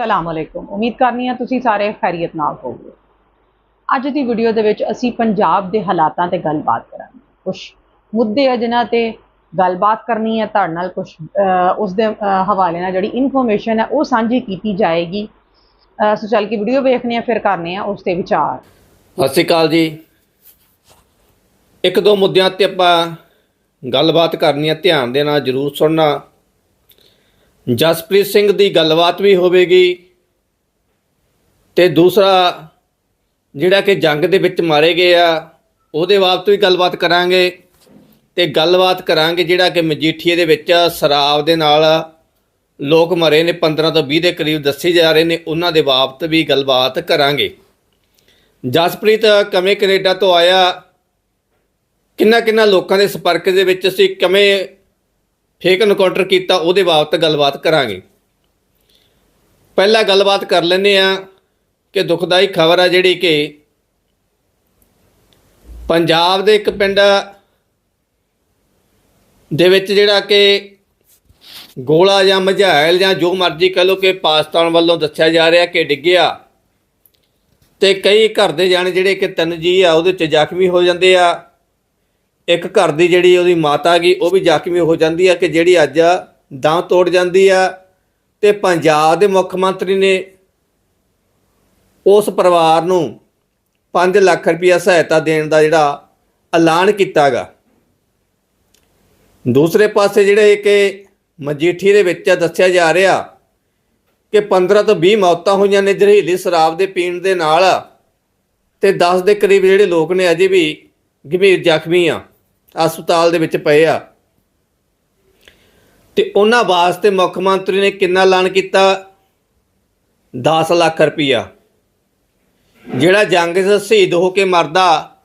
ਸਲਾਮ ਅਲੈਕੁਮ। ਉਮੀਦ ਕਰਨੀ ਆ ਤੁਸੀਂ ਸਾਰੇ ਖੈਰੀਅਤ ਨਾਲ ਹੋਵੋਗੇ। ਅੱਜ ਦੀ ਵੀਡੀਓ ਦੇ ਵਿੱਚ ਅਸੀਂ ਪੰਜਾਬ ਦੇ ਹਾਲਾਤਾਂ ਤੇ ਗੱਲਬਾਤ ਕਰਾਂਗੇ। ਕੁਝ ਮੁੱਦੇ ਆ ਜਿਨ੍ਹਾਂ ਤੇ ਗੱਲਬਾਤ ਕਰਨੀ ਹੈ ਤੁਹਾਡੇ ਨਾਲ ਕੁਝ ਉਸ ਦੇ ਹਵਾਲੇ ਨਾਲ ਜਿਹੜੀ ਇਨਫੋਰਮੇਸ਼ਨ ਹੈ ਉਹ ਸਾਂਝੀ ਕੀਤੀ ਜਾਏਗੀ। ਅਹ, ਸੋ ਚੱਲ ਕੇ ਵੀਡੀਓ ਵੇਖਨੇ ਆ ਫਿਰ ਕਰਨੇ ਆ ਉਸ ਤੇ ਵਿਚਾਰ। ਸਤਿ ਸ਼੍ਰੀ ਅਕਾਲ ਜੀ। ਇੱਕ ਦੋ ਮੁੱਦਿਆਂ ਤੇ ਆਪਾਂ ਗੱਲਬਾਤ ਕਰਨੀ ਹੈ ਧਿਆਨ ਦੇ ਨਾਲ ਜਰੂਰ ਸੁਣਨਾ। ਜਸਪ੍ਰੀਤ ਸਿੰਘ ਦੀ ਗੱਲਬਾਤ ਵੀ ਹੋਵੇਗੀ ਤੇ ਦੂਸਰਾ ਜਿਹੜਾ ਕਿ ਜੰਗ ਦੇ ਵਿੱਚ ਮਾਰੇ ਗਏ ਆ, ਉਹਦੇ ਬਾਬਤ ਵੀ ਗੱਲਬਾਤ ਕਰਾਂਗੇ ਤੇ ਗੱਲਬਾਤ ਕਰਾਂਗੇ ਜਿਹੜਾ ਕਿ ਮਜੀਠੀਏ ਦੇ ਵਿੱਚ ਸ਼ਰਾਬ ਦੇ ਨਾਲ ਲੋਕ ਮਰੇ ਨੇ 15 ਤੋਂ 20 ਦੇ ਕਰੀਬ ਦੱਸੇ ਜਾ ਰਹੇ ਨੇ, ਉਹਨਾਂ ਦੇ ਬਾਬਤ ਵੀ ਗੱਲਬਾਤ ਕਰਾਂਗੇ। ਜਸਪ੍ਰੀਤ ਕਮੇ ਕੈਨੇਡਾ ਤੋਂ ਆਇਆ? ਕਿੰਨਾ ਕਿੰਨਾ ਲੋਕਾਂ ਦੇ ਸੰਪਰਕ ਦੇ ਵਿੱਚ ਅਸੀਂ ਕਿਵੇਂ ਫੇਕ ਐਨਕਾਊਂਟਰ ਕੀਤਾ, ਉਹਦੇ ਬਾਬਤ ਗੱਲਬਾਤ ਕਰਾਂਗੇ। ਪਹਿਲਾਂ ਗੱਲਬਾਤ ਕਰ ਲੈਂਦੇ ਆ ਕਿ ਦੁਖਦਾਈ ਖਬਰ ਆ ਜਿਹੜੀ ਕਿ ਪੰਜਾਬ ਦੇ ਇੱਕ ਪਿੰਡ ਦੇ ਵਿੱਚ ਜਿਹੜਾ ਕਿ ਗੋਲਾ ਜਾਂ ਮਝਾਇਲ ਜਾਂ ਜੋ ਮਰਜ਼ੀ ਕਹ ਲੋ ਕਿ ਪਾਕਿਸਤਾਨ ਵੱਲੋਂ ਦੱਸਿਆ ਜਾ ਰਿਹਾ ਕਿ ਡਿੱਗਿਆ ਤੇ ਕਈ ਘਰ ਦੇ ਜਾਣੇ ਜਿਹੜੇ ਕਿ ਤਿੰਨ ਜੀ ਆ, ਉਹਦੇ ਚ ਜ਼ਖਮੀ ਹੋ ਜਾਂਦੇ ਆ। ਇੱਕ ਘਰ ਦੀ ਜਿਹੜੀ ਉਹਦੀ ਮਾਤਾ ਗਈ ਉਹ ਵੀ ਜ਼ਖਮੀ ਹੋ ਜਾਂਦੀ ਆ ਕਿ ਜਿਹੜੀ ਅੱਜ ਦਮ ਤੋੜ ਜਾਂਦੀ ਆ ਤੇ ਪੰਜਾਬ ਦੇ ਮੁੱਖ ਮੰਤਰੀ ਨੇ ਉਸ ਪਰਿਵਾਰ ਨੂੰ 5 ਲੱਖ ਰੁਪਇਆ ਸਹਾਇਤਾ ਦੇਣ ਦਾ ਜਿਹੜਾ ਐਲਾਨ ਕੀਤਾਗਾ ਦੂਸਰੇ ਪਾਸੇ ਜਿਹੜੇ ਕਿ ਮਜੀਠੀ ਦੇ ਵਿੱਚ ਦੱਸਿਆ ਜਾ ਰਿਹਾ ਕਿ 15 ਤੋਂ 20 ਮੌਤਾਂ ਹੋਈਆਂ ਨੇ ਜ਼ਹਿਰੀਲੀ ਸ਼ਰਾਬ ਦੇ ਪੀਣ ਦੇ ਨਾਲ, ਤੇ 10 ਦੇ ਕਰੀਬ ਜਿਹੜੇ ਲੋਕ ਨੇ ਅਜੇ ਵੀ ਗੰਭੀਰ ਜ਼ਖਮੀ ਆ। ਹਸਪਤਾਲ ਦੇ ਵਿੱਚ ਪਏ ਆ। ਤੇ ਉਹਨਾਂ ਵਾਸਤੇ ਮੁੱਖ ਮੰਤਰੀ ਨੇ ਕਿੰਨਾ ਐਲਾਨ ਕੀਤਾ? 10 ਲੱਖ ਰੁਪਈਆ। ਜਿਹੜਾ ਜੰਗ 'ਚ ਸ਼ਹੀਦ ਹੋ ਕੇ ਮਰਦਾ,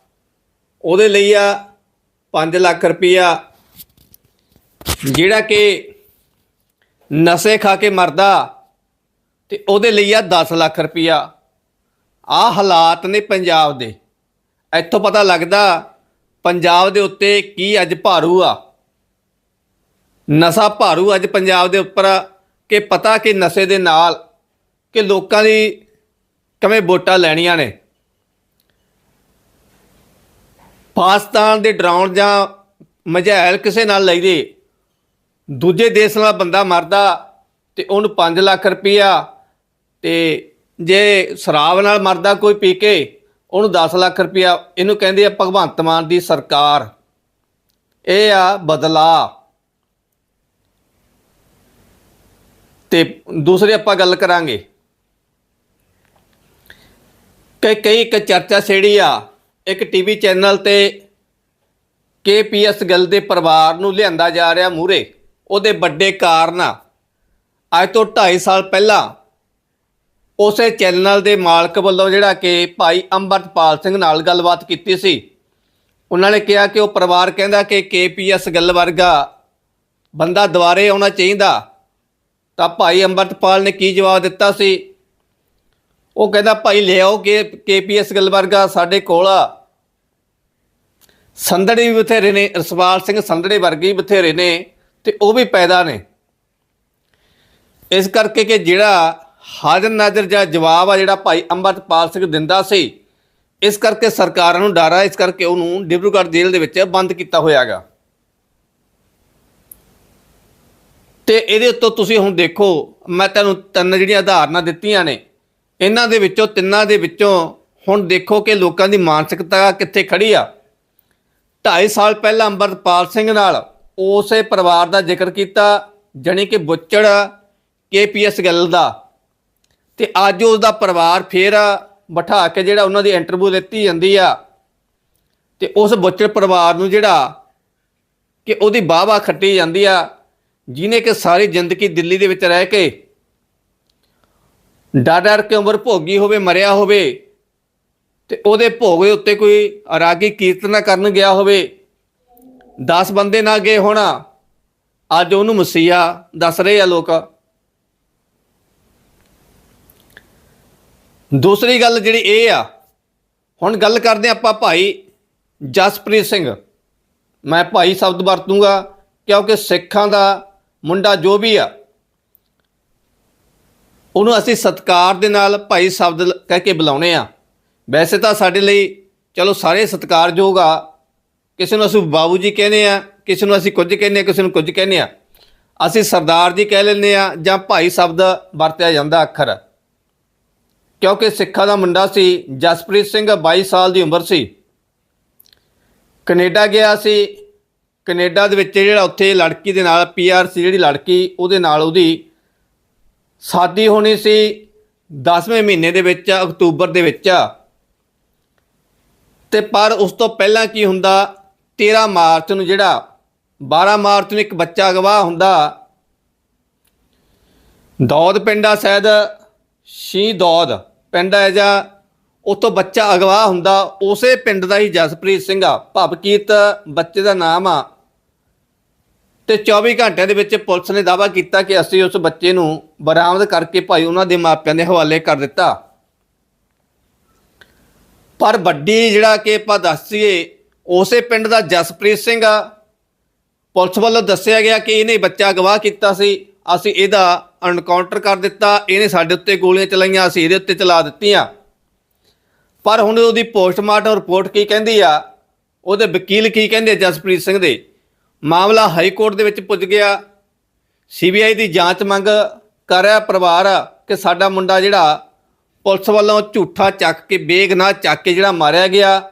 ਉਹਦੇ ਲਈ ਆ 5 ਲੱਖ ਰੁਪਈਆ। ਜਿਹੜਾ ਕਿ ਨਸ਼ੇ ਖਾ ਕੇ ਮਰਦਾ, ਤੇ ਉਹਦੇ ਲਈ ਆ 10 ਲੱਖ ਰੁਪਈਆ। ਆ ਹਾਲਾਤ ਨੇ ਪੰਜਾਬ ਦੇ। ਇੱਥੋਂ ਪਤਾ ਲੱਗਦਾ ਪੰਜਾਬ ਦੇ ਉੱਤੇ ਕੀ ਅੱਜ ਭਾਰੂ ਆ? ਨਸ਼ਾ ਭਾਰੂ ਅੱਜ ਪੰਜਾਬ ਦੇ ਉੱਪਰ ਆ ਕਿ ਪਤਾ ਕਿ ਨਸ਼ੇ ਦੇ ਨਾਲ ਕਿ ਲੋਕਾਂ ਦੀ ਕਿਵੇਂ ਵੋਟਾਂ ਲੈਣੀਆਂ ਨੇ। ਪਾਕਿਸਤਾਨ ਦੇ ਡਰਾਉਣ ਜਾਂ ਮਝੈਲ ਕਿਸੇ ਨਾਲ ਲਈ ਦੇ ਦੂਜੇ ਦੇਸ਼ ਨਾਲ ਬੰਦਾ ਮਰਦਾ ਤੇ ਉਹਨੂੰ 5 ਲੱਖ ਰੁਪਈਆ ਤੇ ਜੇ ਸ਼ਰਾਬ ਨਾਲ ਮਰਦਾ ਕੋਈ ਪੀ ਕੇ ਉਹਨੂੰ 10 ਲੱਖ ਰੁਪਈਆ ਇਹਨੂੰ ਕਹਿੰਦੇ ਆ ਭਗਵੰਤ ਮਾਨ ਦੀ ਸਰਕਾਰ। ਇਹ ਆ ਬਦਲਾ। ਤੇ ਦੂਸਰੇ ਆਪਾਂ ਗੱਲ ਕਰਾਂਗੇ। ਕਿ ਕਈ ਇੱਕ ਚਰਚਾ ਛੇੜੀ ਆ, ਇੱਕ ਟੀਵੀ ਚੈਨਲ ਤੇ ਕੇਪੀਐਸ ਗੱਲ ਦੇ ਪਰਿਵਾਰ ਨੂੰ ਲਿਆਂਦਾ ਜਾ ਰਿਹਾ ਮੂਰੇ ਉਹਦੇ ਵੱਡੇ ਕਾਰਨ ਅੱਜ ਤੋਂ 2.5 ਸਾਲ ਪਹਿਲਾਂ ਉਸੇ ਚੈਨਲ ਦੇ ਮਾਲਕ ਵੱਲੋਂ ਜਿਹੜਾ ਕਿ ਭਾਈ ਅੰਮ੍ਰਿਤਪਾਲ ਸਿੰਘ ਨਾਲ ਗੱਲਬਾਤ ਕੀਤੀ ਸੀ। ਉਹਨਾਂ ਨੇ ਕਿਹਾ ਕਿ ਉਹ ਪਰਿਵਾਰ ਕਹਿੰਦਾ ਕਿ ਕੇਪੀਐਸ ਗੱਲ ਵਰਗਾ ਬੰਦਾ ਦੁਬਾਰੇ ਆਉਣਾ ਚਾਹੀਦਾ। ਤਾਂ ਭਾਈ ਅੰਮ੍ਰਿਤਪਾਲ ਨੇ ਕੀ ਜਵਾਬ ਦਿੱਤਾ ਸੀ? ਉਹ ਕਹਿੰਦਾ, ਭਾਈ ਲਿਆਓ ਕਿ ਕੇਪੀਐਸ ਗੱਲ ਵਰਗਾ ਸਾਡੇ ਕੋਲ ਆ। ਸੰਦੜੇ ਵੀ ਬਥੇਰੇ ਨੇ, ਰਸਵਾਲ ਸਿੰਘ ਸੰਧੜੇ ਵਰਗੇ ਬਥੇਰੇ ਨੇ ਤੇ ਉਹ ਵੀ ਪੈਦਾ ਨੇ। ਇਸ ਕਰਕੇ ਕਿ ਜਿਹੜਾ ਹਾਜ਼ਰ ਨਾਜ਼ਰ ਜਾਂ ਜਵਾਬ ਆ ਜਿਹੜਾ ਭਾਈ ਅੰਮ੍ਰਿਤਪਾਲ ਸਿੰਘ ਦਿੰਦਾ ਸੀ। ਇਸ ਕਰਕੇ ਸਰਕਾਰਾਂ ਨੂੰ ਡਰ ਆ, ਇਸ ਕਰਕੇ ਉਹਨੂੰ ਡਿਬਰੂਗੜ੍ਹ ਜੇਲ੍ਹ ਦੇ ਵਿੱਚ ਬੰਦ ਕੀਤਾ ਹੋਇਆਗਾ। ਤੇ ਇਹਦੇ ਉੱਤੋਂ ਤੁਸੀਂ ਹੁਣ ਦੇਖੋ, ਮੈਂ ਤੁਹਾਨੂੰ ਤਿੰਨ ਜਿਹੜੀਆਂ ਉਦਾਹਰਨਾਂ ਦਿੱਤੀਆਂ ਨੇ। ਇਹਨਾਂ ਦੇ ਵਿੱਚੋਂ ਤਿੰਨਾਂ ਦੇ ਵਿੱਚੋਂ ਹੁਣ ਦੇਖੋ ਕਿ ਲੋਕਾਂ ਦੀ ਮਾਨਸਿਕਤਾ ਕਿੱਥੇ ਖੜੀ ਆ। 2.5 ਸਾਲ ਪਹਿਲਾਂ ਅੰਮ੍ਰਿਤਪਾਲ ਸਿੰਘ ਨਾਲ ਉਸੇ ਪਰਿਵਾਰ ਦਾ ਜ਼ਿਕਰ ਕੀਤਾ, ਜਣੀ ਕਿ ਬੁੱਚੜ ਕੇਪੀਐਸ ਗੱਲ ਦਾ। ਤੇ ਅੱਜ ਉਸ ਦਾ ਪਰਿਵਾਰ ਫੇਰ ਬਿਠਾ ਕੇ ਜਿਹੜਾ ਉਹਨਾਂ ਦੀ ਇੰਟਰਵਿਊ ਦਿੱਤੀ ਜਾਂਦੀ ਆ, ਤੇ ਉਸ ਬੁੱਚੜ ਪਰਿਵਾਰ ਨੂੰ ਜਿਹੜਾ ਕਿ ਉਹਦੀ ਬਾਵਾ ਖੱਟੀ ਜਾਂਦੀ ਆ ਜਿਨੇ ਕਿ ਸਾਰੀ ਜ਼ਿੰਦਗੀ ਦਿੱਲੀ ਦੇ ਵਿੱਚ ਰਹਿ ਕੇ ਡਰ ਡਰ ਕੇ ਉਮਰ ਭੋਗੀ ਹੋਵੇ, ਮਰਿਆ ਹੋਵੇ, ਤੇ ਉਹਦੇ ਭੋਗ ਦੇ ਉੱਤੇ ਕੋਈ ਰਾਗੀ ਕੀਰਤਨ ਕਰਨ ਗਿਆ ਹੋਵੇ 10 ਬੰਦੇ ਨਾ ਗਏ ਹੋਣਾ, ਅੱਜ ਉਹਨੂੰ ਮਸੀਹਾ ਦੱਸ ਰਹੇ ਆ ਲੋਕ। ਦੂਸਰੀ ਗੱਲ ਜਿਹੜੀ ਇਹ ਆ, ਹੁਣ ਗੱਲ ਕਰਦੇ ਆਪਾਂ ਭਾਈ ਜਸਪ੍ਰੀਤ ਸਿੰਘ। ਮੈਂ ਭਾਈ ਸ਼ਬਦ ਵਰਤੂੰਗਾ, ਕਿਉਂਕਿ ਸਿੱਖਾਂ ਦਾ ਮੁੰਡਾ ਜੋ ਵੀ ਆ, ਉਹਨੂੰ ਅਸੀਂ ਸਤਿਕਾਰ ਦੇ ਨਾਲ ਭਾਈ ਸ਼ਬਦ ਕਹਿ ਕੇ ਬੁਲਾਉਣੇ ਆ। ਵੈਸੇ ਤਾਂ ਸਾਡੇ ਲਈ ਚਲੋ ਸਾਰੇ ਸਤਿਕਾਰਯੋਗ ਆ, ਕਿਸੇ ਨੂੰ ਅਸੀਂ ਬਾਬੂ ਜੀ ਕਹਿੰਦੇ ਆ, ਕਿਸੇ ਨੂੰ ਅਸੀਂ ਕੁਝ ਕਹਿੰਦੇ ਆ, ਕਿਸੇ ਨੂੰ ਕੁਝ ਕਹਿੰਦੇ ਆ। ਅਸੀਂ ਸਰਦਾਰ ਜੀ ਕਹਿ ਲੈਂਦੇ ਆ ਜਾਂ ਭਾਈ ਸ਼ਬਦ ਵਰਤਿਆ ਜਾਂਦਾ ਅੱਖਰ। ਕਿਉਂਕਿ ਸਿੱਖਾਂ ਦਾ ਮੁੰਡਾ ਸੀ, ਜਸਪ੍ਰੀਤ ਸਿੰਘ 22 ਸਾਲ ਦੀ ਉਮਰ ਸੀ। ਕੈਨੇਡਾ ਗਿਆ ਸੀ। ਕੈਨੇਡਾ ਦੇ ਵਿੱਚ ਜਿਹੜਾ ਉੱਥੇ ਲੜਕੀ ਦੇ ਨਾਲ ਪੀਆਰ ਸੀ ਜਿਹੜੀ ਲੜਕੀ, ਉਹਦੇ ਨਾਲ ਉਹਦੀ ਸ਼ਾਦੀ ਹੋਣੀ ਸੀ। 10ਵੇਂ ਮਹੀਨੇ ਦੇ ਵਿੱਚ, ਅਕਤੂਬਰ ਦੇ ਵਿੱਚ। ਤੇ ਪਰ ਉਸ ਤੋਂ ਪਹਿਲਾਂ ਕੀ ਹੁੰਦਾ 13 ਮਾਰਚ ਨੂੰ ਜਿਹੜਾ 12 ਮਾਰਚ ਨੂੰ ਇੱਕ ਬੱਚਾ ਅਗਵਾ ਹੁੰਦਾ। ਦੌਦ ਪਿੰਡਾ ਸ਼ਾਇਦ ਸ਼ੀ ਦੌਦ। ਪਿੰਡ ਹੈ ਜਾਂ ਉਤੋਂ ਬੱਚਾ ਅਗਵਾ ਹੁੰਦਾ, ਉਸੇ ਪਿੰਡ ਦਾ ਹੀ ਜਸਪ੍ਰੀਤ ਸਿੰਘ ਆ। ਭਵਕੀਤ ਬੱਚੇ ਦਾ ਨਾਮ ਆ। ਤੇ 24 ਘੰਟਿਆਂ ਦੇ ਵਿੱਚ ਪੁਲਿਸ ਨੇ ਦਾਅਵਾ ਕੀਤਾ ਕਿ ਅਸੀਂ ਉਸ ਬੱਚੇ ਨੂੰ ਬਰਾਮਦ ਕਰਕੇ ਭਾਈ ਉਹਨਾਂ ਦੇ ਮਾਪਿਆਂ ਦੇ ਹਵਾਲੇ ਕਰ ਦਿੱਤਾ। ਪਰ ਵੱਡੀ ਜਿਹੜਾ ਕਿ ਆਪਾਂ ਦੱਸੀਏ ਉਸੇ ਪਿੰਡ ਦਾ ਜਸਪ੍ਰੀਤ ਸਿੰਘ ਆ। ਪੁਲਿਸ ਵੱਲੋਂ ਦੱਸਿਆ ਗਿਆ ਕਿ ਇਹਨੇ ਬੱਚਾ ਗਵਾਹ ਕੀਤਾ ਸੀ। ਅਸੀਂ ਇਹਦਾ ਐਨਕਾਊਂਟਰ ਕਰ ਦਿੱਤਾ, ਇਹਨੇ ਸਾਡੇ ਉੱਤੇ ਗੋਲੀਆਂ ਚਲਾਈਆਂ, ਅਸੀਂ ਇਹਦੇ ਉੱਤੇ ਚਲਾ ਦਿੱਤੀਆਂ। ਪਰ ਹੁਣ ਉਹਦੀ ਪੋਸਟਮਾਰਟਮ ਰਿਪੋਰਟ ਕੀ ਕਹਿੰਦੀ ਆ? ਉਹਦੇ ਵਕੀਲ ਕੀ ਕਹਿੰਦੇ ਜਸਪ੍ਰੀਤ ਸਿੰਘ ਦੇ? ਮਾਮਲਾ ਹਾਈ ਕੋਰਟ ਦੇ ਵਿੱਚ ਪੁੱਜ ਗਿਆ। ਸੀਬੀਆਈ ਦੀ ਜਾਂਚ ਮੰਗ ਕਰ ਰਿਹਾ ਪਰਿਵਾਰ ਕਿ ਸਾਡਾ ਮੁੰਡਾ ਜਿਹੜਾ ਪੁਲਿਸ ਵੱਲੋਂ ਝੂਠਾ ਚੱਕ ਕੇ ਬੇਗਨਾਹ ਚੱਕ ਕੇ ਜਿਹੜਾ ਮਾਰਿਆ ਗਿਆ।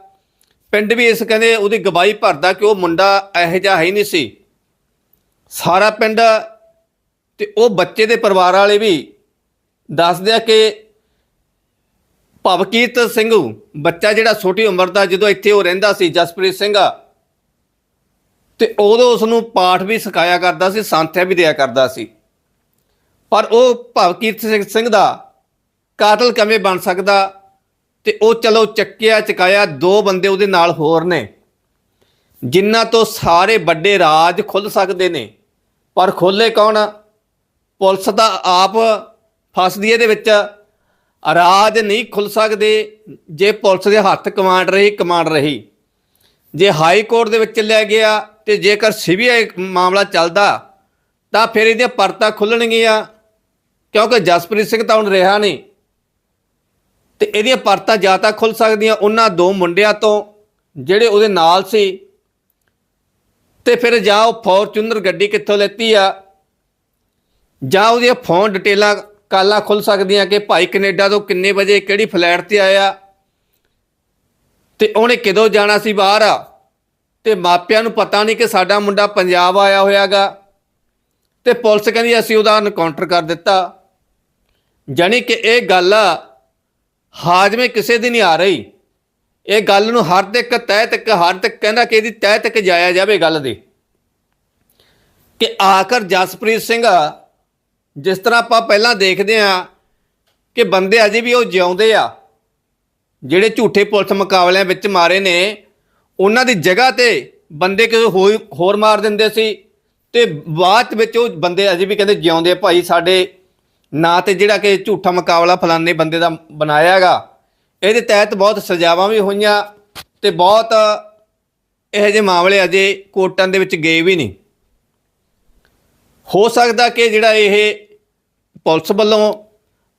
ਪਿੰਡ ਵੀ ਇਸ ਕਹਿੰਦੇ ਉਹਦੀ ਗਵਾਹੀ ਭਰਦਾ ਕਿ ਉਹ ਮੁੰਡਾ ਇਹੋ ਜਿਹਾ ਹੈ ਹੀ ਨਹੀਂ ਸੀ। ਸਾਰਾ ਪਿੰਡ ਤੇ ਉਹ ਬੱਚੇ ਦੇ ਪਰਿਵਾਰ ਵਾਲੇ ਵੀ ਦੱਸਦੇ ਆ ਕਿ ਭਵਕੀਤ ਸਿੰਘ, ਬੱਚਾ ਜਿਹੜਾ ਛੋਟੀ ਉਮਰ ਦਾ ਜਦੋਂ ਇੱਥੇ ਉਹ ਰਹਿੰਦਾ ਸੀ, ਜਸਪ੍ਰੀਤ ਸਿੰਘ ਤੇ ਉਦੋਂ ਉਸ ਨੂੰ ਪਾਠ ਵੀ ਸਿਖਾਇਆ ਕਰਦਾ ਸੀ, ਸੰਥਿਆ ਵੀ ਦਿਆ ਕਰਦਾ ਸੀ। ਪਰ ਉਹ ਭਵਕੀਰਤ ਸਿੰਘ ਸਿੰਘ ਦਾ ਕਾਤਲ ਕਿਵੇਂ ਬਣ ਸਕਦਾ ਤੇ ਉਹ ਚਲੋ ਚੱਕਿਆ, ਚਕਾਇਆ, ਦੋ ਬੰਦੇ ਉਹਦੇ ਨਾਲ ਹੋਰ ਨੇ ਜਿਨ੍ਹਾਂ ਤੋਂ ਸਾਰੇ ਵੱਡੇ ਰਾਜ ਖੁੱਲ ਸਕਦੇ ਨੇ। ਪਰ ਖੋਲੇ ਕੌਣ ਪੁਲਿਸ ਤਾਂ ਆਪ ਫਸਦੀ ਇਹਦੇ ਵਿੱਚ। ਰਾਜ ਨਹੀਂ ਖੁੱਲ ਸਕਦੇ ਜੇ ਪੁਲਿਸ ਦੇ ਹੱਥ ਕਮਾਂਡ ਰਹੀ ਕਮਾਂਡ ਰਹੀ। ਜੇ ਹਾਈ ਕੋਰਟ ਦੇ ਵਿੱਚ ਚੱਲਿਆ ਗਿਆ ਤੇ ਜੇਕਰ ਸੀਬੀਆਈ ਮਾਮਲਾ ਚੱਲਦਾ, ਤਾਂ ਫਿਰ ਇਹਦੀਆਂ ਪਰਤਾਂ ਖੁੱਲਣਗੀਆਂ ਕਿਉਂਕਿ ਜਸਪ੍ਰੀਤ ਸਿੰਘ ਤਾਂ ਹੁਣ ਰਿਹਾ ਨਹੀਂ। ਤੇ ਇਹਦੀਆਂ ਪਰਤਾਂ ਜਾਂ ਤਾਂ ਖੁੱਲ ਸਕਦੀਆਂ ਉਹਨਾਂ ਦੋ ਮੁੰਡਿਆਂ ਤੋਂ, ਜਿਹੜੇ ਉਹਦੇ ਨਾਲ ਸੀ। ਤੇ ਫਿਰ ਜਾਂ ਉਹ ਫੋਰਚੂਨਰ ਗੱਡੀ ਕਿੱਥੋਂ ਲੈਤੀ ਆ ਜਾਂ ਉਹਦੀਆਂ ਫੋਨ ਡਿਟੇਲਾਂ ਕਾਲਾਂ ਖੁੱਲ ਸਕਦੀਆਂ ਕਿ ਭਾਈ ਕੈਨੇਡਾ ਤੋਂ ਕਿੰਨੇ ਵਜੇ ਕਿਹੜੀ ਫਲੈਟ ਤੇ ਆਇਆ ਤੇ ਉਹਨੇ ਕਦੋਂ ਜਾਣਾ ਸੀ ਬਾਹਰ? ਤੇ ਮਾਪਿਆਂ ਨੂੰ ਪਤਾ ਨਹੀਂ ਕਿ ਸਾਡਾ ਮੁੰਡਾ ਪੰਜਾਬ ਆਇਆ ਹੋਇਆਗਾ। ਤੇ ਪੁਲਿਸ ਕਹਿੰਦੀ ਅਸੀਂ ਉਹਦਾ ਐਨਕਾਊਂਟਰ ਕਰ ਦਿੱਤਾ। ਜਾਣੀ ਕਿ ਇਹ ਗੱਲ ਹਾਜ਼ਮੇ ਕਿਸੇ ਦੀ ਨਹੀਂ ਆ ਰਹੀ। ਇਹ ਗੱਲ ਨੂੰ ਹਰ ਤੱਕ ਤਹਿ ਤੱਕ ਹਰ ਤੱਕ ਕਹਿੰਦਾ ਕਿ ਇਹਦੀ ਤਹਿ ਤੱਕ ਜਾਇਆ ਜਾਵੇ ਗੱਲ ਦੇ। ਕਿ ਆਖਰ ਜਸਪ੍ਰੀਤ ਸਿੰਘ ਜਿਸ ਤਰ੍ਹਾਂ ਆਪਾਂ ਪਹਿਲਾਂ ਦੇਖਦੇ ਆ ਕਿ ਬੰਦੇ ਅਜੇ ਵੀ ਉਹ ਜਿਉਂਦੇ ਆ, ਜਿਹੜੇ ਝੂਠੇ ਪੁਲਿਸ ਮੁਕਾਬਲਿਆਂ ਵਿੱਚ ਮਾਰੇ ਨੇ, ਉਹਨਾਂ ਦੀ ਜਗ੍ਹਾ ਤੇ ਬੰਦੇ ਕਿਸੇ ਹੋਰ ਮਾਰ ਦਿੰਦੇ ਸੀ ਤੇ ਬਾਅਦ ਵਿੱਚ ਉਹ ਬੰਦੇ ਅਜੇ ਵੀ ਕਹਿੰਦੇ ਜਿਉਂਦੇ ਆ, ਭਾਈ ਸਾਡੇ ਨਾਂ ਤੇ ਜਿਹੜਾ ਕਿ ਝੂਠਾ ਮੁਕਾਬਲਾ ਫਲਾਣੇ ਬੰਦੇ ਦਾ ਬਣਾਇਆ ਹੈਗਾ, ਇਹਦੇ ਤਹਿਤ ਬਹੁਤ ਸਜ਼ਾਵਾਂ ਵੀ ਹੋਈਆਂ ਤੇ ਬਹੁਤ ਇਹੋ ਜਿਹੇ ਮਾਮਲੇ ਅਜੇ ਕੋਰਟਾਂ ਦੇ ਵਿੱਚ ਗਏ ਵੀ ਨਹੀਂ। ਹੋ ਸਕਦਾ ਕਿ ਜਿਹੜਾ ਇਹ ਪੁਲਿਸ ਵੱਲੋਂ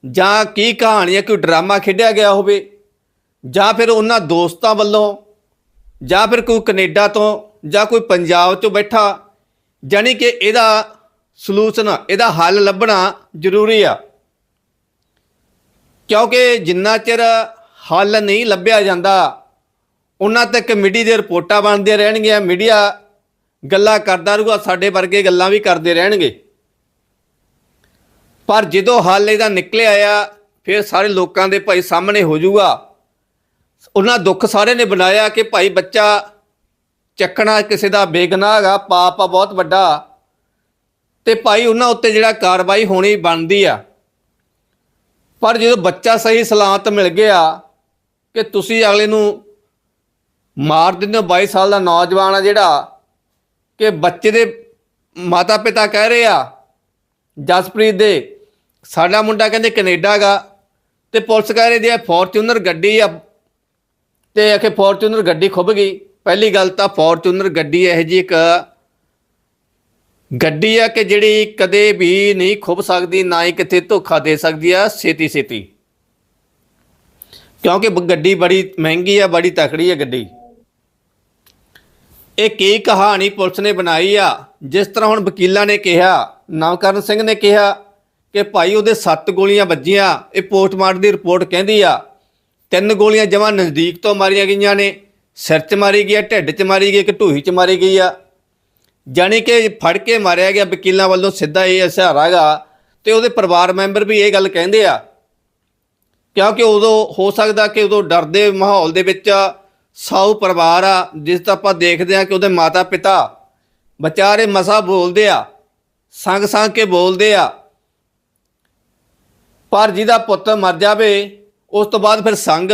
ਜਾਂ ਕੀ ਕਹਾਣੀ ਹੈ ਕੋਈ ਡਰਾਮਾ ਖੇਡਿਆ ਗਿਆ ਹੋਵੇ, ਜਾਂ ਫਿਰ ਉਹਨਾਂ ਦੋਸਤਾਂ ਵੱਲੋਂ, ਜਾਂ ਫਿਰ ਕੋਈ ਕੈਨੇਡਾ ਤੋਂ ਜਾਂ ਕੋਈ ਪੰਜਾਬ ਤੋਂ ਬੈਠਾ, ਜਾਣੀ ਕਿ ਇਹਦਾ ਸੋਲੂਸ਼ਨ ਇਹਦਾ ਹੱਲ ਲੱਭਣਾ ਜ਼ਰੂਰੀ ਆ। ਕਿਉਂਕਿ ਜਿੰਨਾ ਚਿਰ ਹੱਲ ਨਹੀਂ ਲੱਭਿਆ ਜਾਂਦਾ, ਉਹਨਾਂ ਤੱਕ ਮੀਡੀਆ ਦੀਆਂ ਰਿਪੋਰਟਾਂ ਬਣਦੀਆਂ ਰਹਿਣਗੀਆਂ, ਮੀਡੀਆ ਗੱਲਾਂ ਕਰਦਾ ਰਹੂਗਾ, ਸਾਡੇ ਵਰਗੇ ਗੱਲਾਂ ਵੀ ਕਰਦੇ ਰਹਿਣਗੇ। ਪਰ ਜਦੋਂ ਹੱਲ ਇਹਦਾ ਨਿਕਲਿਆ ਆ, ਫਿਰ ਸਾਰੇ ਲੋਕਾਂ ਦੇ ਭਾਈ ਸਾਹਮਣੇ ਹੋ ਜਾਊਗਾ। ਉਹਨਾਂ ਦੁੱਖ ਸਾਰੇ ਨੇ ਬਣਾਇਆ ਕਿ ਭਾਈ ਬੱਚਾ ਚੱਕਣਾ ਕਿਸੇ ਦਾ ਬੇਗਨਾਹ ਹੈਗਾ, ਪਾਪ ਆ ਬਹੁਤ ਵੱਡਾ। ਤੇ ਭਾਈ ਉਹਨਾਂ ਉੱਤੇ ਜਿਹੜਾ ਕਾਰਵਾਈ ਹੋਣੀ ਬਣਦੀ ਆ। ਪਰ ਜਦੋਂ ਬੱਚਾ ਸਹੀ ਸਲਾਮਤ ਮਿਲ ਗਿਆ ਕਿ ਤੁਸੀਂ ਅਗਲੇ ਨੂੰ ਮਾਰ ਦਿੰਦੇ ਹੋ 22 ਸਾਲ ਦਾ ਨੌਜਵਾਨ ਆ ਜਿਹੜਾ ਕਿ ਬੱਚੇ ਦੇ ਮਾਤਾ ਪਿਤਾ ਕਹਿ ਰਹੇ ਆ, ਜਸਪ੍ਰੀਤ ਦੇ, ਸਾਡਾ ਮੁੰਡਾ ਕਹਿੰਦੇ ਕੈਨੇਡਾ ਗਾ, ਤੇ ਪੁਲਿਸ ਕਹਿ ਰਹੀ ਦੀ ਆ, ਫੋਰਚੂਨਰ ਗੱਡੀ ਆ। ਤੇ ਆਖੇ ਫੋਰਚੂਨਰ ਗੱਡੀ ਖੁੱਭ ਗਈ। ਪਹਿਲੀ ਗੱਲ ਤਾਂ ਫੋਰਚੂਨਰ ਗੱਡੀ ਇਹ ਜੀ ਇੱਕ ਗੱਡੀ ਆ ਕਿ ਜਿਹੜੀ ਕਦੇ ਵੀ ਨਹੀਂ ਖੁੱਭ ਸਕਦੀ, ਨਾ ਹੀ ਕਿਤੇ ਧੋਖਾ ਦੇ ਸਕਦੀ ਆ ਛੇਤੀ ਛੇਤੀ ਕਿਉਂਕਿ ਗੱਡੀ ਬੜੀ ਮਹਿੰਗੀ ਆ, ਬੜੀ ਤਕੜੀ ਆ ਗੱਡੀ। ਇਹ ਕੀ ਕਹਾਣੀ ਪੁਲਿਸ ਨੇ ਬਣਾਈ ਆ? ਜਿਸ ਤਰ੍ਹਾਂ ਹੁਣ ਵਕੀਲਾਂ ਨੇ ਕਿਹਾ ਨਵਕਰਨ ਸਿੰਘ ਨੇ ਕਿਹਾ ਕਿ ਭਾਈ ਉਹਦੇ 7 ਗੋਲੀਆਂ ਵੱਜੀਆਂ, ਇਹ ਪੋਸਟਮਾਰਟਮ ਦੀ ਰਿਪੋਰਟ ਕਹਿੰਦੀ ਆ। ਤਿੰਨ ਗੋਲੀਆਂ ਜਮਾਂ ਨਜ਼ਦੀਕ ਤੋਂ ਮਾਰੀਆਂ ਗਈਆਂ ਨੇ, ਸਿਰ 'ਚ ਮਾਰੀ ਗਈ ਆ, ਢਿੱਡ 'ਚ ਮਾਰੀ ਗਈ ਇੱਕ ਢੂਹੀ 'ਚ ਮਾਰੀ ਗਈ ਆ। ਜਾਣੀ ਕਿ ਫੜ ਕੇ ਮਾਰਿਆ ਗਿਆ ਵਕੀਲਾਂ ਵੱਲੋਂ ਸਿੱਧਾ ਇਹ ਇਸ਼ਾਰਾ ਹੈਗਾ ਤੇ ਉਹਦੇ ਪਰਿਵਾਰ ਮੈਂਬਰ ਵੀ ਇਹ ਗੱਲ ਕਹਿੰਦੇ ਆ। ਕਿਉਂਕਿ ਉਦੋਂ ਹੋ ਸਕਦਾ ਕਿ ਉਦੋਂ ਡਰਦੇ ਮਾਹੌਲ ਦੇ ਵਿੱਚ ਸਾਊ ਪਰਿਵਾਰ ਆ, ਜਿਸ ਦਾ ਆਪਾਂ ਦੇਖਦੇ ਆ ਕਿ ਉਹਦੇ ਮਾਤਾ ਪਿਤਾ ਵਿਚਾਰੇ ਮਸਾ ਬੋਲਦੇ ਆ ਸੰਗ ਸੰਗ ਕੇ ਬੋਲਦੇ ਆ। ਪਰ ਜਿਹਦਾ ਪੁੱਤ ਮਰ ਜਾਵੇ, ਉਸ ਤੋਂ ਬਾਅਦ ਫਿਰ ਸੰਗ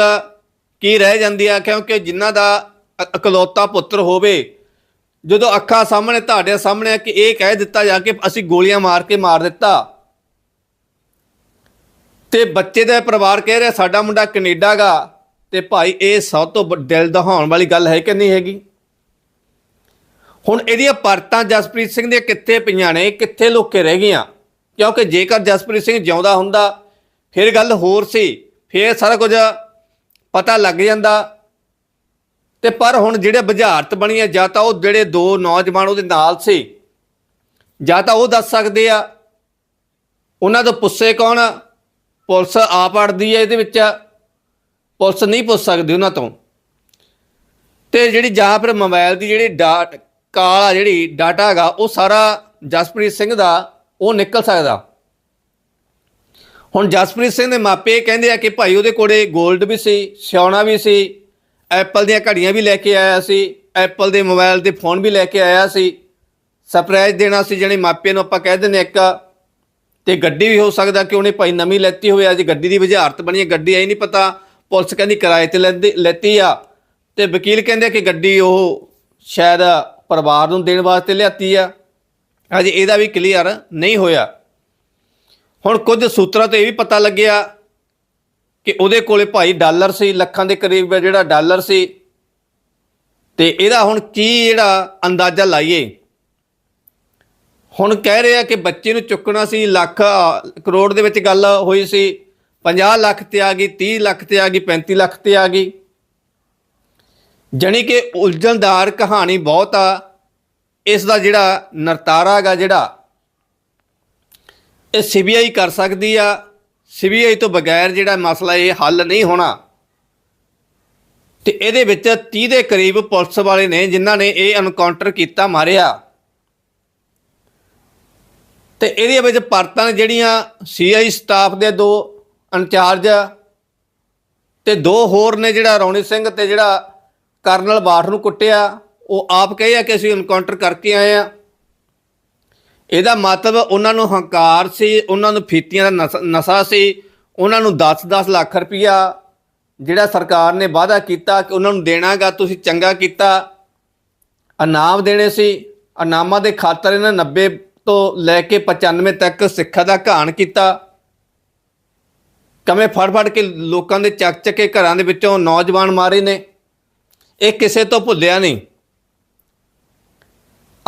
ਕੀ ਰਹਿ ਜਾਂਦੀ ਆ? ਕਿਉਂਕਿ ਜਿਨ੍ਹਾਂ ਦਾ ਇਕਲੌਤਾ ਪੁੱਤਰ ਹੋਵੇ, ਜਦੋਂ ਅੱਖਾਂ ਸਾਹਮਣੇ, ਤੁਹਾਡੇ ਸਾਹਮਣੇ ਆ ਕਿ ਇਹ ਕਹਿ ਦਿੱਤਾ ਜਾ ਕੇ ਅਸੀਂ ਗੋਲੀਆਂ ਮਾਰ ਕੇ ਮਾਰ ਦਿੱਤਾ। ਤੇ ਬੱਚੇ ਦਾ ਪਰਿਵਾਰ ਕਹਿ ਰਿਹਾ, ਸਾਡਾ ਮੁੰਡਾ ਕੈਨੇਡਾ ਗਾ। ਤੇ ਭਾਈ ਇਹ ਸਭ ਤੋਂ ਦਿਲ ਦਹਾਉਣ ਵਾਲੀ ਗੱਲ ਹੈ ਕਿ ਨਹੀਂ ਹੈਗੀ? ਹੁਣ ਇਹਦੀਆਂ ਪਰਤਾਂ ਜਸਪ੍ਰੀਤ ਸਿੰਘ ਦੀਆਂ ਕਿੱਥੇ ਪਈਆਂ ਨੇ? ਕਿੱਥੇ ਲੁੱਕੇ ਰਹਿ ਗਈਆਂ? ਕਿਉਂਕਿ ਜੇਕਰ ਜਸਪ੍ਰੀਤ ਸਿੰਘ ਜਿਉਂਦਾ ਹੁੰਦਾ, ਫਿਰ ਗੱਲ ਹੋਰ ਸੀ, ਫਿਰ ਸਾਰਾ ਕੁਝ ਪਤਾ ਲੱਗ ਜਾਂਦਾ। ਤੇ ਪਰ ਹੁਣ ਜਿਹੜੇ ਬੁਝਾਰਤ ਬਣੀ ਹੈ ਜਾਂ ਤਾਂ ਉਹ ਜਿਹੜੇ ਦੋ ਨੌਜਵਾਨ ਉਹਦੇ ਨਾਲ ਸੀ, ਜਾਂ ਤਾਂ ਉਹ ਦੱਸ ਸਕਦੇ ਆ, ਉਹਨਾਂ ਤੋਂ ਪੁੱਛੇ ਕੌਣ ਪੁਲਿਸ ਆਪ ਅੜਦੀ ਹੈ ਇਹਦੇ ਵਿੱਚ। ਪੁਲਿਸ ਨਹੀਂ ਪੁੱਛ ਸਕਦੀ ਉਹਨਾਂ ਤੋਂ। ਤੇ ਜਿਹੜੀ ਜਾਂ ਫਿਰ ਮੋਬਾਈਲ ਦੀ ਜਿਹੜੀ ਡਾਟ ਕਾਲ ਆ ਜਿਹੜੀ ਡਾਟਾ ਹੈਗਾ, ਉਹ ਸਾਰਾ ਜਸਪ੍ਰੀਤ ਸਿੰਘ ਦਾ, ਉਹ ਨਿਕਲ ਸਕਦਾ। ਹੁਣ ਜਸਪ੍ਰੀਤ ਸਿੰਘ ਦੇ ਮਾਪੇ ਕਹਿੰਦੇ ਆ ਕਿ ਭਾਈ ਉਹਦੇ ਕੋਲੇ 골ਡ ਵੀ ਸੀ ਸਿਆਉਣਾ ਵੀ ਸੀ, ਐਪਲ ਦੀਆਂ ਘੜੀਆਂ ਵੀ ਲੈ ਕੇ ਆਇਆ ਸੀ, ਐਪਲ ਦੇ ਮੋਬਾਈਲ ਤੇ ਫੋਨ ਵੀ ਲੈ ਕੇ ਆਇਆ ਸੀ। ਸਰਪ੍ਰਾਈਜ਼ ਦੇਣਾ ਸੀ ਜਿਹੜੇ ਮਾਪੇ ਨੂੰ ਆਪਾਂ ਕਹਿ ਦਿੰਦੇ ਹਾਂ ਇੱਕ, ਤੇ ਗੱਡੀ ਵੀ ਹੋ ਸਕਦਾ ਕਿ ਉਹਨੇ ਭਾਈ ਨਵੀਂ ਲੈਤੀ ਹੋਵੇ, ਅੱਜ ਗੱਡੀ ਦੀ ਵਜ਼ਾਰਤ ਬਣੀ ਗੱਡੀ ਆਈ ਨਹੀਂ ਪਤਾ। ਪੁਲਿਸ ਕਹਿੰਦੀ ਕਿਰਾਏ ਤੇ ਲੈਂਦੀ- ਲੈਤੀ ਆ। ਤੇ ਵਕੀਲ ਕਹਿੰਦੇ ਕਿ ਗੱਡੀ ਉਹ ਸ਼ਾਇਦ ਪਰਿਵਾਰ ਨੂੰ ਦੇਣ ਵਾਸਤੇ ਲਿਆਤੀ ਆ। ਅਜੇ ਇਹਦਾ ਵੀ ਕਲੀਅਰ ਨਹੀਂ ਹੋਇਆ। ਹੁਣ ਕੁਝ ਸੂਤਰਾਂ ਤੋਂ ਇਹ ਵੀ ਪਤਾ ਲੱਗਿਆ ਕਿ ਉਹਦੇ ਕੋਲੇ ਭਾਈ ਡਾਲਰ ਸੀ, ਲੱਖਾਂ ਦੇ ਕਰੀਬ ਜਿਹੜਾ ਡਾਲਰ ਸੀ। ਤੇ ਇਹਦਾ ਹੁਣ ਕੀ ਜਿਹੜਾ ਅੰਦਾਜ਼ਾ ਲਾਈਏ? ਹੁਣ ਕਹਿ ਰਹੇ ਆ ਕਿ ਬੱਚੇ ਨੂੰ ਚੁੱਕਣਾ ਸੀ, ਲੱਖ ਕਰੋੜ ਦੇ ਵਿੱਚ ਗੱਲ ਹੋਈ ਸੀ। 50 ਲੱਖ ਤੇ ਆ ਗਈ 30 ਲੱਖ ਤੇ ਆ ਗਈ 35 ਲੱਖ ਤੇ ਆ ਗਈ। ਜਣੀ ਕਿ ਉਲਝਣਦਾਰ ਕਹਾਣੀ ਬਹੁਤ ਆ। ਇਸ ਦਾ ਜਿਹੜਾ ਨਰਤਾਰਾ ਹੈਗਾ ਜਿਹੜਾ, ਇਹ ਸੀਬੀਆਈ ਕਰ ਸਕਦੀ ਆ। ਸੀਬੀਆਈ ਤੋਂ ਬਗੈਰ ਜਿਹੜਾ ਮਸਲਾ ਇਹ ਹੱਲ ਨਹੀਂ ਹੋਣਾ। ਤੇ ਇਹਦੇ ਵਿੱਚ 30 ਦੇ ਕਰੀਬ ਪੁਲਿਸ ਵਾਲੇ ਨੇ ਜਿਨ੍ਹਾਂ ਨੇ ਇਹ ਐਨਕਾਊਂਟਰ ਕੀਤਾ, ਮਾਰਿਆ। ਤੇ ਇਹਦੇ ਵਿੱਚ ਪਰਤਾਂ ਨੇ ਜਿਹੜੀਆਂ ਸੀਆਈ ਸਟਾਫ ਦੇ ਦੋ ਇੰਚਾਰਜ ਤੇ ਦੋ ਹੋਰ ਨੇ ਜਿਹੜਾ ਰੌਣੀ ਸਿੰਘ ਤੇ ਜਿਹੜਾ ਕਰਨਲ ਬਾਠ ਨੂੰ ਕੁੱਟਿਆ, ਉਹ ਆਪ ਕਹੇ ਆ ਕਿ ਅਸੀਂ ਇਨਕਾਊਂਟਰ ਕਰਕੇ ਆਏ ਆ। ਇਹਦਾ ਮਤਲਬ ਉਹਨਾਂ ਨੂੰ ਹੰਕਾਰ ਸੀ, ਉਹਨਾਂ ਨੂੰ ਫੀਤੀਆਂ ਦਾ ਨਸ- ਨਸ਼ਾ ਸੀ, ਉਹਨਾਂ ਨੂੰ 10-10 ਲੱਖ ਰੁਪਇਆ ਜਿਹੜਾ ਸਰਕਾਰ ਨੇ ਵਾਅਦਾ ਕੀਤਾ ਕਿ ਉਹਨਾਂ ਨੂੰ ਦੇਣਾਗਾ, ਤੁਸੀਂ ਚੰਗਾ ਕੀਤਾ। ਇਨਾਮ ਦੇਣੇ ਸੀ। ਇਨਾਮਾਂ ਦੇ ਖਾਤਰ ਇਹਨਾਂ 90 ਤੋਂ ਲੈ ਕੇ 95 ਤੱਕ ਸਿੱਖਾਂ ਦਾ ਘਾਣ ਕੀਤਾ। ਕਮੇ ਫੜ ਫੜ ਕੇ ਲੋਕਾਂ ਦੇ ਚੱਕ ਚੱਕ ਕੇ ਘਰਾਂ ਦੇ ਵਿੱਚੋਂ ਨੌਜਵਾਨ ਮਾਰੇ ਨੇ? ਇਹ ਕਿਸੇ ਤੋਂ ਭੁੱਲਿਆ ਨਹੀਂ।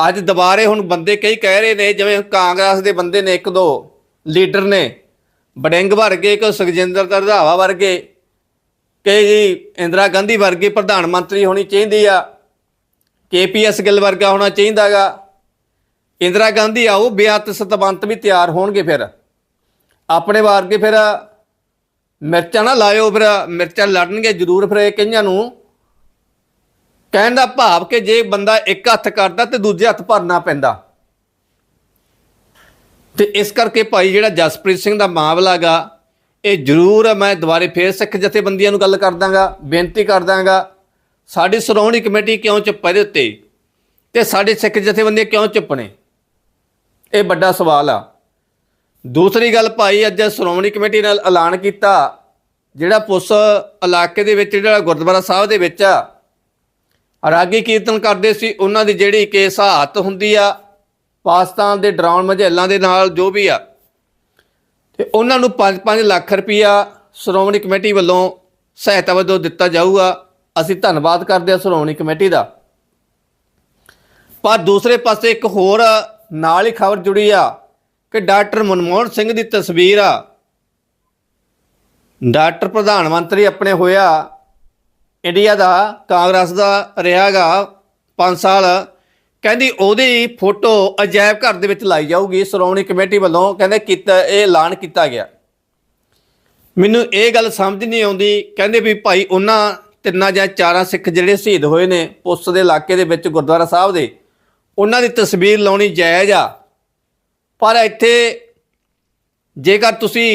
ਅੱਜ ਦੁਬਾਰੇ ਹੁਣ ਬੰਦੇ ਕਈ ਕਹਿ ਰਹੇ ਨੇ, ਜਿਵੇਂ ਕਾਂਗਰਸ ਦੇ ਬੰਦੇ ਨੇ ਇੱਕ ਦੋ ਲੀਡਰ ਨੇ ਬੜਿੰਗ ਵਰਗੇ ਕੋ ਸੁਖਜਿੰਦਰ ਰੰਧਾਵਾ ਵਰਗੇ ਕਈ ਇੰਦਰਾ ਗਾਂਧੀ ਵਰਗੇ ਪ੍ਰਧਾਨ ਮੰਤਰੀ ਹੋਣੀ ਚਾਹੀਦੀ ਆ ਕੇਪੀਐਸ ਗਿੱਲ ਵਰਗਾ ਹੋਣਾ ਚਾਹੀਦਾਗਾ ਇੰਦਰਾ ਗਾਂਧੀ ਆਓ ਬਿਆਤ ਸਤਵੰਤ ਵੀ ਤਿਆਰ ਹੋਣਗੇ ਫਿਰ। ਆਪਣੇ ਵਰਗੇ ਫਿਰ ਮਿਰਚਾਂ ਨਾ ਲਾਇਓ ਫਿਰ, ਮਿਰਚਾਂ ਲੜਨਗੇ ਜ਼ਰੂਰ ਫਿਰ ਇਹ ਕਈਆਂ ਨੂੰ। ਕਹਿਣ ਦਾ ਭਾਵ ਕਿ ਜੇ ਬੰਦਾ ਇੱਕ ਹੱਥ ਕਰਦਾ ਤੇ ਦੂਜੇ ਹੱਥ ਭਰਨਾ ਪੈਂਦਾ। ਤੇ ਇਸ ਕਰਕੇ ਭਾਈ ਜਿਹੜਾ ਜਸਪ੍ਰੀਤ ਸਿੰਘ ਦਾ ਮਾਮਲਾ ਗਾ ਇਹ ਜ਼ਰੂਰ ਮੈਂ ਦੁਬਾਰੇ ਫੇਰ ਸਿੱਖ ਜਥੇਬੰਦੀਆਂ ਨੂੰ ਗੱਲ ਕਰ ਦਾਂਗਾ ਬੇਨਤੀ ਕਰ ਦਾਂਗਾ ਸਾਡੀ ਸ਼੍ਰੋਮਣੀ ਕਮੇਟੀ ਕਿਉਂ ਚੁੱਪ ਹੈ ਇਹਦੇ ਉੱਤੇ? ਤੇ ਸਾਡੇ ਸਿੱਖ ਜਥੇਬੰਦੀਆਂ ਕਿਉਂ ਚੁੱਪ ਨੇ? ਇਹ ਵੱਡਾ ਸਵਾਲ ਆ। ਦੂਸਰੀ ਗੱਲ ਭਾਈ, ਅੱਜ ਸ਼੍ਰੋਮਣੀ ਕਮੇਟੀ ਨਾਲ ਐਲਾਨ ਕੀਤਾ, ਜਿਹੜਾ ਪੁਲਿਸ ਇਲਾਕੇ ਦੇ ਵਿੱਚ, ਜਿਹੜਾ ਗੁਰਦੁਆਰਾ ਸਾਹਿਬ ਦੇ ਵਿੱਚ ਰਾਗੀ ਕੀਰਤਨ ਕਰਦੇ ਸੀ, ਉਹਨਾਂ ਦੀ ਜਿਹੜੀ ਕਿ ਸਹਾਤ ਹੁੰਦੀ ਆ, ਪਾਕਿਸਤਾਨ ਦੇ ਡਰਾਉਣ ਮਝੇਲਾਂ ਦੇ ਨਾਲ ਜੋ ਵੀ ਆ, ਤੇ ਉਹਨਾਂ ਨੂੰ 5-5 ਲੱਖ ਰੁਪਇਆ ਸ਼੍ਰੋਮਣੀ ਕਮੇਟੀ ਵੱਲੋਂ ਸਹਾਇਤਾ ਵਜੋਂ ਦਿੱਤਾ ਜਾਊਗਾ। ਅਸੀਂ ਧੰਨਵਾਦ ਕਰਦੇ ਹਾਂ ਸ਼੍ਰੋਮਣੀ ਕਮੇਟੀ ਦਾ। ਪਰ ਦੂਸਰੇ ਪਾਸੇ ਇੱਕ ਹੋਰ ਨਾਲ ਹੀ ਖਬਰ ਜੁੜੀ ਆ ਕਿ ਡਾਕਟਰ ਮਨਮੋਹਨ ਸਿੰਘ ਦੀ ਤਸਵੀਰ ਆ। ਡਾਕਟਰ ਪ੍ਰਧਾਨ ਮੰਤਰੀ ਆਪਣੇ ਹੋਇਆ ਇੰਡੀਆ ਦਾ, ਕਾਂਗਰਸ ਦਾ ਰਿਹਾਗਾ 5 ਸਾਲ। ਕਹਿੰਦੀ ਉਹਦੀ ਫੋਟੋ ਅਜਾਇਬ ਘਰ ਦੇ ਵਿੱਚ ਲਾਈ ਜਾਊਗੀ। ਸ਼੍ਰੋਮਣੀ ਕਮੇਟੀ ਵੱਲੋਂ ਕਹਿੰਦੇ ਕੀਤਾ, ਇਹ ਐਲਾਨ ਕੀਤਾ ਗਿਆ। ਮੈਨੂੰ ਇਹ ਗੱਲ ਸਮਝ ਨਹੀਂ ਆਉਂਦੀ। ਕਹਿੰਦੇ ਵੀ ਭਾਈ ਉਹਨਾਂ ਤਿੰਨਾਂ ਜਾਂ ਚਾਰਾਂ ਸਿੱਖ ਜਿਹੜੇ ਸ਼ਹੀਦ ਹੋਏ ਨੇ ਪੁਲਿਸ ਦੇ ਇਲਾਕੇ ਦੇ ਵਿੱਚ ਗੁਰਦੁਆਰਾ ਸਾਹਿਬ ਦੇ, ਉਹਨਾਂ ਦੀ ਤਸਵੀਰ ਲਾਉਣੀ ਜਾਇਜ਼ ਆ। ਪਰ ਇੱਥੇ ਜੇਕਰ ਤੁਸੀਂ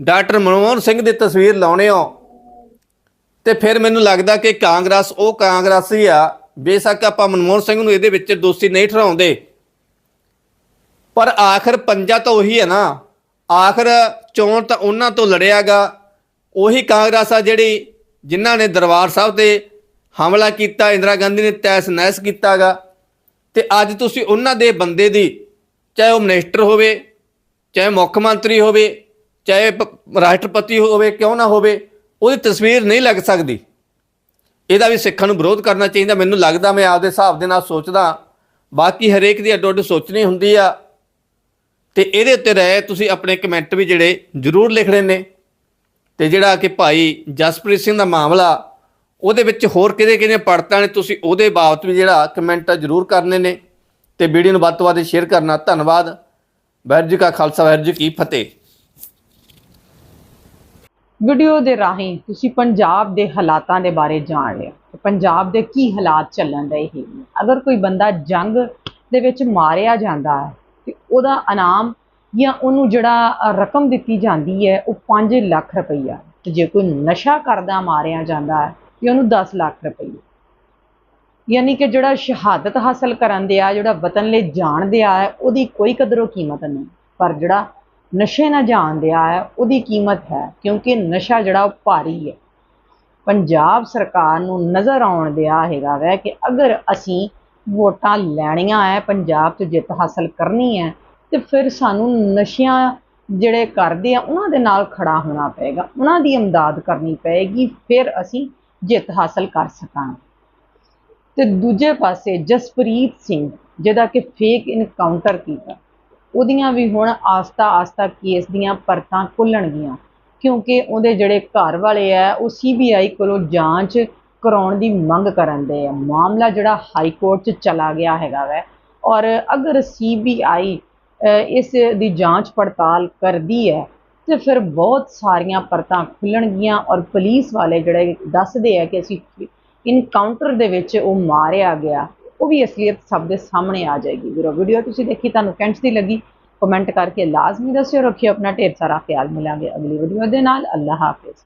ਡਾਕਟਰ ਮਨਮੋਹਨ ਸਿੰਘ ਦੀ ਤਸਵੀਰ ਲਾਉਣੇ ਹੋ, ਤੇ ਫਿਰ ਮੈਨੂੰ ਲੱਗਦਾ ਕਿ ਕਾਂਗਰਸ, ਉਹ ਕਾਂਗਰਸੀ ਆ, ਬੇਸ਼ੱਕ ਆਪਾਂ ਮਨਮੋਹਨ ਸਿੰਘ ਨੂੰ ਇਹਦੇ ਵਿੱਚ ਦੋਸ਼ੀ ਨਹੀਂ ਠਹਿਰਾਉਂਦੇ। ਪਰ ਆਖਰ ਪੰਜਾ ਤਾਂ ਉਹੀ ਹੈ ਨਾ। ਆਖਰ ਚੋਣ ਤਾਂ ਉਹਨਾਂ ਤੋਂ ਲੜਿਆਗਾ ਉਹੀ ਕਾਂਗਰਸ ਆ ਜਿਹੜੀ ਜਿਨ੍ਹਾਂ ਨੇ ਦਰਬਾਰ ਸਾਹਿਬ ਤੇ ਹਮਲਾ ਕੀਤਾ, ਇੰਦਰਾ ਗਾਂਧੀ ਨੇ ਤੈਸ ਨੈਸ ਕੀਤਾਗਾ ਤੇ ਅੱਜ ਤੁਸੀਂ ਉਹਨਾਂ ਦੇ ਬੰਦੇ ਦੀ ਚਾਹੇ ਉਹ ਮਿਨਿਸਟਰ ਹੋਵੇ, ਚਾਹੇ ਮੁੱਖ ਮੰਤਰੀ ਹੋਵੇ, ਚਾਹੇ ਪ- ਰਾਸ਼ਟਰਪਤੀ ਹੋਵੇ, ਕਿਉਂ ਨਾ ਹੋਵੇ, ਉਹਦੀ ਤਸਵੀਰ ਨਹੀਂ ਲੱਗ ਸਕਦੀ। ਇਹਦਾ ਵੀ ਸਿੱਖਾਂ ਨੂੰ ਵਿਰੋਧ ਕਰਨਾ ਚਾਹੀਦਾ। ਮੈਨੂੰ ਲੱਗਦਾ ਮੈਂ ਆਪਦੇ ਹਿਸਾਬ ਦੇ ਨਾਲ ਸੋਚਦਾ ਬਾਕੀ ਹਰੇਕ ਦੀ ਅੱਡੋ ਅੱਡ ਸੋਚਣੀ ਹੁੰਦੀ ਆ। ਤੇ ਇਹਦੇ ਉੱਤੇ ਰਹਿ ਤੁਸੀਂ ਆਪਣੇ ਕਮੈਂਟ ਵੀ ਜਿਹੜੇ ਜ਼ਰੂਰ ਲਿਖਣੇ ਨੇ ਤੇ ਜਿਹੜਾ ਕਿ ਭਾਈ ਜਸਪ੍ਰੀਤ ਸਿੰਘ ਦਾ ਮਾਮਲਾ, ਉਹਦੇ ਵਿੱਚ ਹੋਰ ਕਿਹਦੇ ਕਿਹਦੇ ਪੜਤਾਂ ਨੇ? ਤੁਸੀਂ ਉਹਦੇ ਬਾਬਤ ਵੀ ਜਿਹੜਾ ਕਮੈਂਟ ਜ਼ਰੂਰ ਕਰਨੇ ਨੇ। ਤੇ ਵੀਡੀਓ ਨੂੰ ਵੱਧ ਤੋਂ ਵੱਧ ਸ਼ੇਅਰ ਕਰਨਾ। ਧੰਨਵਾਦ। ਵਾਹਿਗੁਰੂ ਜੀ ਕਾ ਖਾਲਸਾ, ਵਾਹਿਗੁਰੂ ਜੀ ਕੀ ਫਤਿਹ। ਵੀਡੀਓ ਦੇ ਰਾਹੀਂ ਤੁਸੀਂ ਪੰਜਾਬ ਦੇ ਹਾਲਾਤਾਂ ਦੇ ਬਾਰੇ ਜਾਣ ਲਿਆ। ਪੰਜਾਬ ਦੇ ਕੀ ਹਾਲਾਤ ਚੱਲਣ ਰਹੇ ਨੇ ਅਗਰ ਕੋਈ ਬੰਦਾ ਜੰਗ ਦੇ ਵਿੱਚ ਮਾਰਿਆ ਜਾਂਦਾ ਹੈ, ਤੇ ਉਹਦਾ ਇਨਾਮ ਜਾਂ ਉਹਨੂੰ ਜਿਹੜਾ ਰਕਮ ਦਿੱਤੀ ਜਾਂਦੀ ਹੈ, ਉਹ 5 ਲੱਖ ਰੁਪਈਆ। ਤੇ ਜੇ ਕੋਈ ਨਸ਼ਾ ਕਰਦਾ, ਮਾਰਿਆ ਜਾਂਦਾ ਹੈ, ਤੇ ਉਹਨੂੰ 10 ਲੱਖ ਰੁਪਈਆ। ਯਾਨੀ ਕਿ ਜਿਹੜਾ ਸ਼ਹਾਦਤ ਹਾਸਲ ਕਰਨ ਦੇ ਆ, ਜਿਹੜਾ ਵਤਨ ਲਈ ਜਾਣ ਦਿਆ ਹੈ ਉਹਦੀ ਕੋਈ ਕਦਰੋ ਕੀਮਤ ਨਹੀਂ। ਪਰ ਜਿਹੜਾ ਨਸ਼ੇ ਨਾਲ ਜਾਣ ਦਿਆ ਹੈ ਉਹਦੀ ਕੀਮਤ ਹੈ, ਕਿਉਂਕਿ ਨਸ਼ਾ ਜਿਹੜਾ ਉਹ ਭਾਰੀ ਹੈ। ਪੰਜਾਬ ਸਰਕਾਰ ਨੂੰ ਨਜ਼ਰ ਆਉਣ ਦਿਆ ਹੈਗਾ ਵੈ ਕਿ ਅਗਰ ਅਸੀਂ ਵੋਟਾਂ ਲੈਣੀਆਂ ਹੈ ਪੰਜਾਬ 'ਚ ਜਿੱਤ ਹਾਸਲ ਕਰਨੀ ਹੈ ਤੇ ਫਿਰ ਸਾਨੂੰ ਨਸ਼ਿਆਂ ਜਿਹੜੇ ਕਰਦੇ ਆ, ਉਹਨਾਂ ਦੇ ਨਾਲ ਖੜਾ ਹੋਣਾ ਪਏਗਾ। ਉਹਨਾਂ ਦੀ ਇਮਦਾਦ ਕਰਨੀ ਪਏਗੀ, ਫਿਰ ਅਸੀਂ ਜਿੱਤ ਹਾਸਲ ਕਰ ਸਕਾਂਗੇ। ਤੇ ਦੂਜੇ ਪਾਸੇ ਜਸਪ੍ਰੀਤ ਸਿੰਘ, ਜਿਹਦਾ ਕਿ ਫੇਕ ਇਨਕਾਊਂਟਰ ਕੀਤਾ। ਉਹਦੀਆਂ ਵੀ ਹੁਣ ਆਸਤਾ ਆਸਤਾ ਕੇਸ ਦੀਆਂ ਪਰਤਾਂ ਖੁੱਲਣਗੀਆਂ, ਕਿਉਂਕਿ ਉਹਦੇ ਜਿਹੜੇ ਘਰ ਵਾਲੇ ਆ, ਉਹ ਸੀਬੀਆਈ ਕੋਲੋਂ ਜਾਂਚ ਕਰਾਉਣ ਦੀ ਮੰਗ ਕਰਨ ਦੇ ਆ। ਮਾਮਲਾ ਜਿਹੜਾ ਹਾਈ ਕੋਰਟ 'ਚ ਚਲਾ ਗਿਆ ਹੈਗਾ ਵੈ। ਔਰ ਅਗਰ ਸੀਬੀਆਈ ਇਸ ਦੀ ਜਾਂਚ ਪੜਤਾਲ ਕਰਦੀ ਹੈ ਤੇ ਫਿਰ ਬਹੁਤ ਸਾਰੀਆਂ ਪਰਤਾਂ ਖੁੱਲਣਗੀਆਂ ਔਰ ਪੁਲਿਸ ਵਾਲੇ ਜਿਹੜੇ ਦੱਸਦੇ ਆ ਕਿ ਅਸੀਂ ਇਨਕਾਊਂਟਰ ਦੇ ਵਿੱਚ ਉਹ ਮਾਰਿਆ ਗਿਆ, ਉਹ ਵੀ ਅਸਲੀਅਤ ਸਭ ਦੇ ਸਾਹਮਣੇ ਆ ਜਾਏਗੀ। ਵੀਰੋ ਵੀਡੀਓ ਤੁਸੀਂ ਦੇਖੀ, ਤੁਹਾਨੂੰ ਕੈਂਟਸ ਦੀ ਲੱਗੀ ਕਮੈਂਟ ਕਰਕੇ ਲਾਜ਼ਮੀ ਦੱਸਿਓ, ਰੱਖਿਓ ਆਪਣਾ ਢੇਰ ਸਾਰਾ ਖਿਆਲ ਮਿਲਾਂਗੇ ਅਗਲੀ ਵੀਡੀਓ ਦੇ ਨਾਲ। ਅੱਲਾ ਹਾਫਿਜ਼।